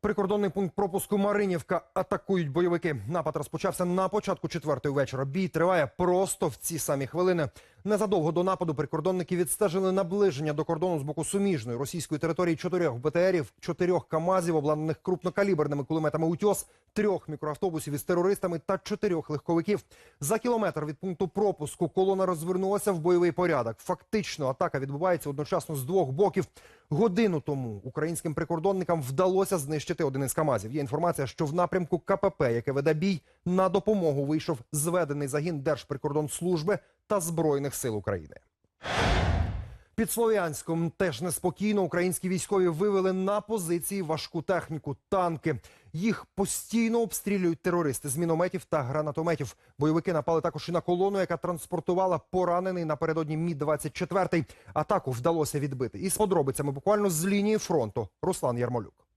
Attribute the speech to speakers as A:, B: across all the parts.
A: Прикордонний пункт пропуску Маринівка атакують бойовики. Напад розпочався на початку четвертої вечора. Бій триває просто в ці самі хвилини. Незадовго до нападу прикордонники відстежили наближення до кордону з боку суміжної російської території чотирьох БТРів, чотирьох КАМАЗів, обладнаних крупнокаліберними кулеметами «Утьос», трьох мікроавтобусів із терористами та чотирьох легковиків. За кілометр від пункту пропуску колона розвернулася в бойовий порядок. Фактично, атака відбувається одночасно з двох боків. Годину тому українським прикордонникам вдалося знищити один із КАМАЗів. Є інформація, що в напрямку КПП, яке веде бій, на допомогу вийшов зведений загін Держприкордонслужби та Збройних сил України. Під Слов'янськом теж неспокійно українські військові вивели на позиції важку техніку, танки. Їх постійно обстрілюють терористи з мінометів та гранатометів. Бойовики напали також і на колону, яка транспортувала поранений напередодні Мі 24 Атаку вдалося відбити. І з подробицями буквально з лінії фронту. Руслан Ярмолюк.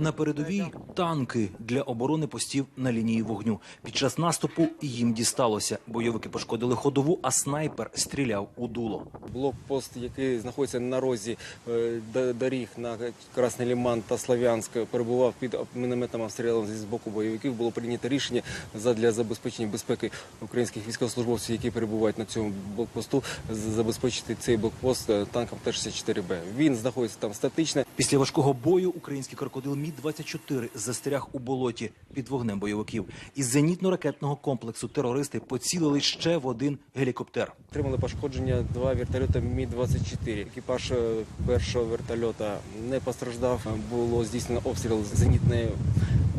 B: На передовій танки для оборони постів на лінії вогню. Під час наступу їм дісталося. Бойовики пошкодили ходову, а снайпер стріляв у дуло.
C: Блокпост, який знаходиться на розі е, доріг на Красний Ліман та Слов'янськ, перебував під мінометним обстрілом зі боку бойовиків. Було прийнято рішення для забезпечення безпеки українських військовослужбовців, які перебувають на цьому блокпосту, забезпечити цей блокпост е, танком Т-64Б. Він знаходиться там статично.
B: Після важкого бою український крокодил Мі 24 застряг у болоті під вогнем бойовиків. Із зенітно-ракетного комплексу терористи поцілили ще в один гелікоптер.
C: Отримали пошкодження два вертольота Мі-24. Екіпаж е, першого вертольота не постраждав. Було здійснено обстріл зенітної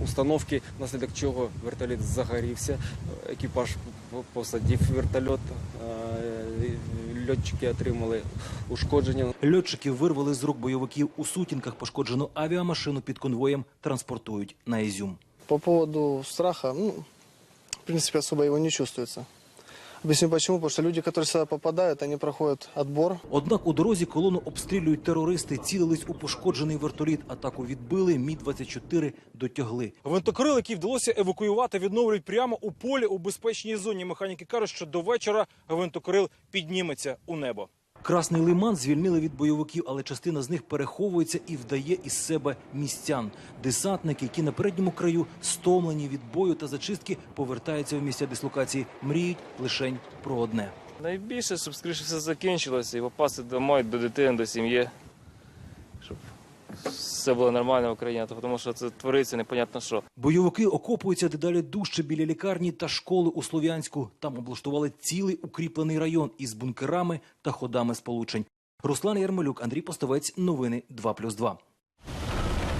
C: установки, внаслідок чого вертоліт загорівся. Екіпаж посадив вертольот. Льотчики отримали ушкодження.
B: Льотчиків вирвали з рук бойовиків у сутінках. Пошкоджену авіамашину під конвоєм транспортують на Ізюм.
D: По поводу страха, ну, в принципі, особо його не чувствуется. Объясню почему. Потому что люди, которые сюда попадают, они проходят отбор.
B: Однак у дорозі колону обстрілюють терористи, цілились у пошкоджений вертоліт. Атаку відбили. Мі 24 дотягли.
E: Гвинтокрил, який вдалося евакуювати, відновлюють прямо у полі у безпечній зоні. Механіки кажуть, що до вечора винтокрил підніметься у небо.
B: Красний лиман звільнили від бойовиків, але частина з них переховується і вдає із себе містян. Десантники, які на передньому краю стомлені від бою та зачистки, повертаються в місця дислокації. Мріють лишень про одне.
F: Найбільше, щоб скоріше все закінчилося і попасти домой до дитини, до сім'ї, щоб все було нормально в Україні, тому що це твориться непонятно що.
B: Бойовики окопуються дедалі дужче біля лікарні та школи у Слов'янську. Там облаштували цілий укріплений район із бункерами та ходами сполучень. Руслан Ярмолюк, Андрій Постовець. Новини 2+,2.